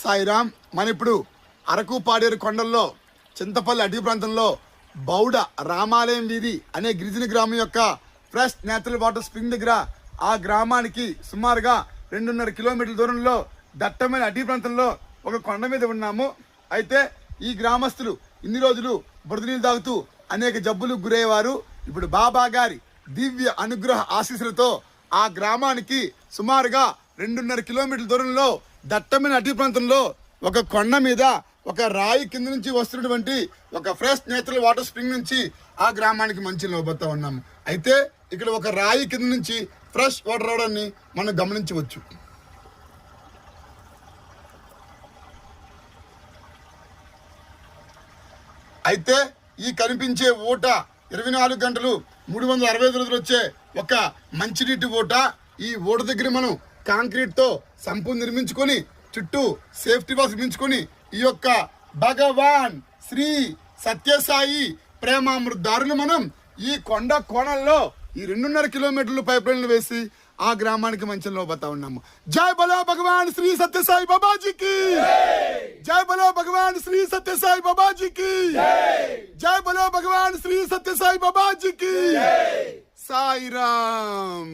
సాయిరామ్ మన ఇప్పుడు అరకు పాడేరు కొండల్లో చింతపల్లి అడవి ప్రాంతంలో బౌడ రామాలయం వీధి అనే గిరిజన గ్రామం యొక్క ఫ్రెష్ నేచురల్ వాటర్ స్ప్రింగ్ దగ్గర ఆ గ్రామానికి సుమారుగా రెండున్నర కిలోమీటర్ల దూరంలో దట్టమైన అటవీ ప్రాంతంలో ఒక కొండ మీద ఉన్నాము. అయితే ఈ గ్రామస్తులు ఇన్ని రోజులు బురదనీళ్ళు తాగుతూ అనేక జబ్బులకు గురయ్యేవారు. ఇప్పుడు బాబా గారి దివ్య అనుగ్రహ ఆశీస్సులతో ఆ గ్రామానికి సుమారుగా రెండున్నర కిలోమీటర్ల దూరంలో దట్టమైన అటవీ ప్రాంతంలో ఒక కొండ మీద ఒక రాయి కింద నుంచి వస్తున్నటువంటి ఒక ఫ్రెష్ నేచురల్ వాటర్ స్ప్రింగ్ నుంచి ఆ గ్రామానికి మంచి లోబోతా ఉన్నాము అయితే ఇక్కడ ఒక రాయి కింద నుంచి ఫ్రెష్ వాటర్ రావడాన్ని మనం గమనించవచ్చు. అయితే ఈ కనిపించే ఊట ఇరవై నాలుగు గంటలు మూడు వందల అరవై ఐదు రోజులు వచ్చే ఒక మంచినీటి ఊట ఈ ఊట దగ్గర మనం కాంక్రీట్తో సంపు నిర్మించుకొని చుట్టూ సేఫ్టీ బాక్స్ నిర్మించుకొని ఈ యొక్క భగవాన్ శ్రీ సత్యసాయి ప్రేమామృతారులు మనం ఈ కొండ కోణంలో ఈ రెండున్నర కిలోమీటర్లు పైప్ లైన్లు వేసి ఆ గ్రామానికి మంచి లోపతా ఉన్నాము. జై బలో భగవాన్ శ్రీ సత్యసాయి బాబాజీకి! జై బలో భగవాన్ శ్రీ సత్యసాయి బాబాజీకి! జై బలో భగవాన్ శ్రీ సత్యసాయి బాబాజీకి! సాయిరామ్!